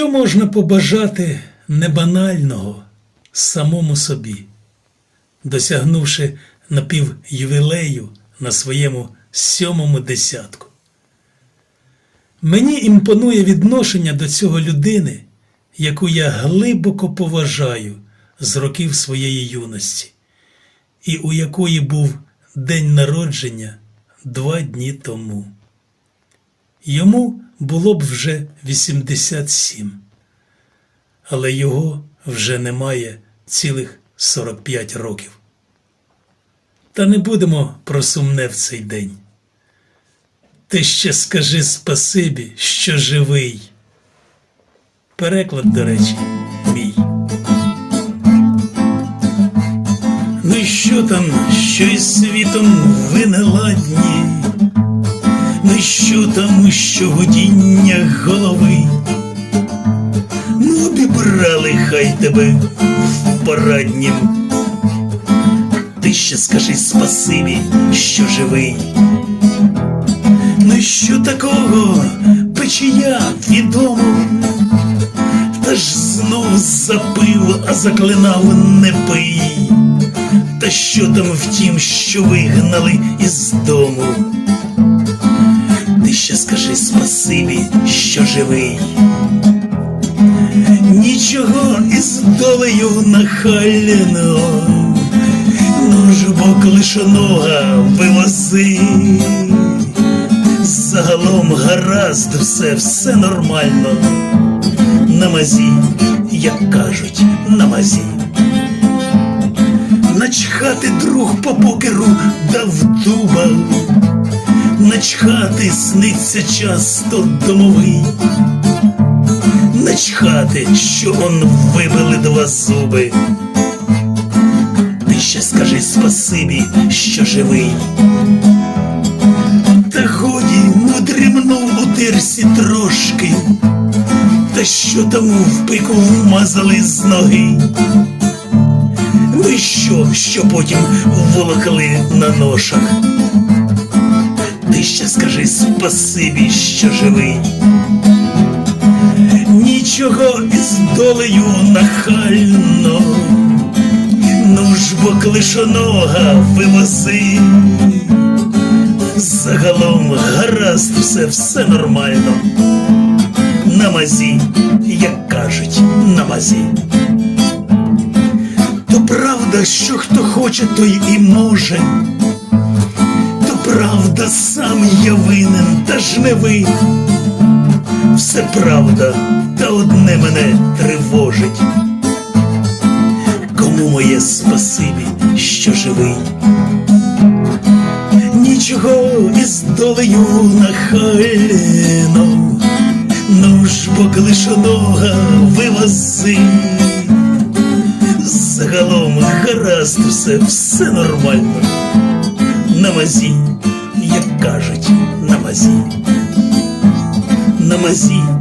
Що можна побажати небанального самому собі, досягнувши напівювілею на своєму сьомому десятку? Мені імпонує відношення до цього людини, яку я глибоко поважаю з років своєї юності, і у якої був день народження два дні тому. Йому було б вже 87, але його вже немає цілих 45 років. Та не будемо про сумне в цей день. Ти ще скажи спасибі, що живий. Переклад, до речі, мій. Ну і що там, що із світом ви не Ну і що гудіння голови? Ну, обібрали хай тебе в параднім. Ти ще скажи спасибі, що живий. Ну що такого печія відомо? Та ж знов запив, а заклинав не пий. Та що там втім, що вигнали із дому? Ще скажи спасибі, що живий. Нічого із долею нахально, ну ж бо клишонога вивози. Загалом гаразд все, все нормально. На мазі, як кажуть, на мазі. Начхати друг по покеру дав дуба, начхати сниться часто домовий, начхати, що он вибили два зуби. Ти ще скажи спасибі, що живий. Та годі мудрімнув у тирсі трошки, та що там в пику вмазали з ноги. І що, що потім волокли на ношах? Ти ще скажи спасибі, що живий. Нічого із долею нахально, ну ж бо клишонога вивози. Загалом гаразд все, все нормально. На мазі, як кажуть, на мазі. То правда, що хто хоче, той і може. Правда, сам я винен, та ж не ви. Все правда, та одне мене тривожить. Кому моє спасибі, що живий? Нічого із долею нахально, ну ж бо клишонога вивози. Загалом гаразд все, все нормально. На мазі, як